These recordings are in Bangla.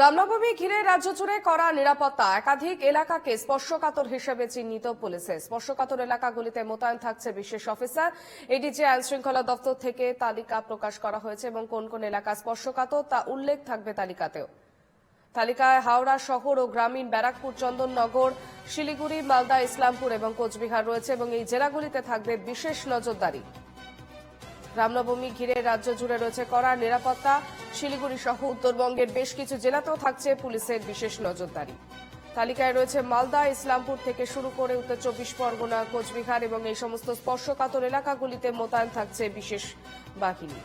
রামনবমী ঘিরে রাজ্য জুড়ে করা নিরাপত্তা। একাধিক এলাকাকে স্পর্শকাতর হিসেবে চিহ্নিত পুলিশে। স্পর্শকাতর এলাকাগুলিতে মোতায়েন থাকছে বিশেষ অফিসার। এডিজি আইন শৃঙ্খলা দপ্তর থেকে তালিকা প্রকাশ করা হয়েছে এবং কোন কোন এলাকা স্পর্শকাতর তা উল্লেখ থাকবে তালিকাতেও। তালিকায় হাওড়া শহর ও গ্রামীণ ব্যারাকপুর, চন্দননগর, শিলিগুড়ি, মালদা, ইসলামপুর এবং কোচবিহার রয়েছে এবং এই জেলাগুলিতে থাকবে বিশেষ নজরদারি। রামনবমী ঘিরে রাজ্য জুড়ে রয়েছে কড়া নিরাপত্তা। শিলিগুড়ি সহ উত্তরবঙ্গের বেশ কিছু জেলাতেও থাকছে পুলিশের বিশেষ নজরদারি। তালিকায় রয়েছে মালদা, ইসলামপুর থেকে শুরু করে উত্তর চব্বিশ পরগনা, কোচবিহার এবং এই সমস্ত স্পর্শকাতর এলাকাগুলিতে মোতায়েন থাকছে বিশেষ বাহিনী।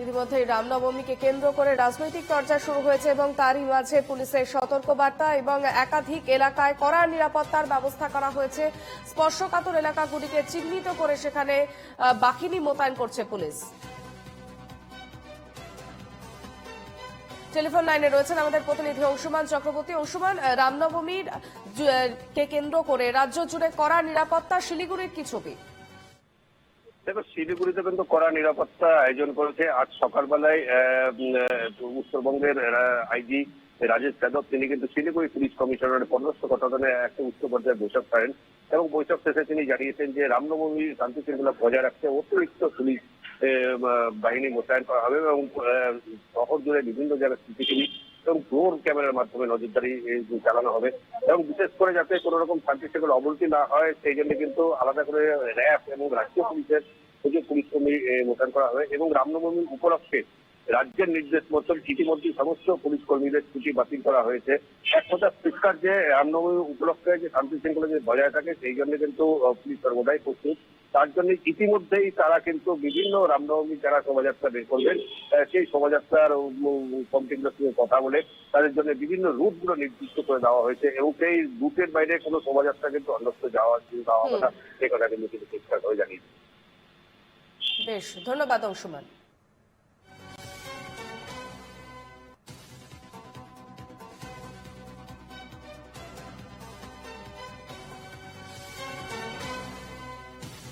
ইতিমধ্যে রামনবমীকে কেন্দ্র করে রাজনৈতিক চর্চা শুরু হয়েছে এবং তারই মাঝে পুলিশের সতর্কবার্তা এবং একাধিক এলাকায় কড়া নিরাপত্তার ব্যবস্থা করা হয়েছে। স্পর্শকাতর এলাকাগুলিকে চিহ্নিত করে সেখানে বাহিনী মোতায়েন করছে পুলিশ। টেলিফোন লাইনে রয়েছেন আমাদের প্রতিনিধি অংশুমান চক্রবর্তী। অংশুমান রামনবমীর কে কেন্দ্র করে রাজ্য জুড়ে কড়া নিরাপত্তা, শিলিগুড়ির কি ছবি? দেখো, শিলিগুড়িতে কিন্তু কড়া নিরাপত্তা আয়োজন করেছে। আজ সকালবেলায় উত্তরবঙ্গের আইজি রাজেশ যাদব, তিনি কিন্তু শিলিগুড়ি পুলিশ কমিশনারের পররাষ্ট্র ঘটনায় একটা উচ্চ পর্যায়ে বৈঠক করেন এবং বৈঠক শেষে তিনি জানিয়েছেন যে, রামনবমী শান্তি শৃঙ্খলা বজায় রাখতে অতিরিক্ত পুলিশ বাহিনী মোতায়েন করা হবে এবং শহর জুড়ে বিভিন্ন জায়গায় সিসিটিভি এবং ড্রোন ক্যামেরার মাধ্যমে নজরদারি চালানো হবে এবং বিশেষ করে যাতে কোনো রকম শান্তি শৃঙ্খলা অবনতি না হয়, সেই জন্য কিন্তু আলাদা করে র্যাব এবং রাজ্য পুলিশের যে পুলিশ কর্মী মোতায়েন করা হবে এবং রামনবমীর উপলক্ষে রাজ্যের নির্দেশ মতন ইতিমধ্যে সমস্ত পুলিশ কর্মীদের ছুটি বাতিল করা হয়েছে। এক কথা পরিষ্কার যে রামনবমী উপলক্ষে যে শান্তি শৃঙ্খলা যে বজায় থাকে, সেই জন্য কিন্তু পুলিশ সর্বদাই প্রস্তুত। তার জন্য ইতিমধ্যেই তারা কিন্তু বিভিন্ন রামনবমী যারা শোভাযাত্রা বের করবেন সেই শোভাযাত্রার কমিটিগুলোর সঙ্গে কথা বলে তাদের জন্য বিভিন্ন রুটগুলো নির্দিষ্ট করে দেওয়া হয়েছে এবং সেই রুটের বাইরে কোনো শোভাযাত্রা কিন্তু অন্যত্র যাওয়া যাওয়া হবে না সে কথা কিন্তু তিনি ঠিকঠাক করে জানিয়েছে বেশ ধন্যবাদ অংশুমান।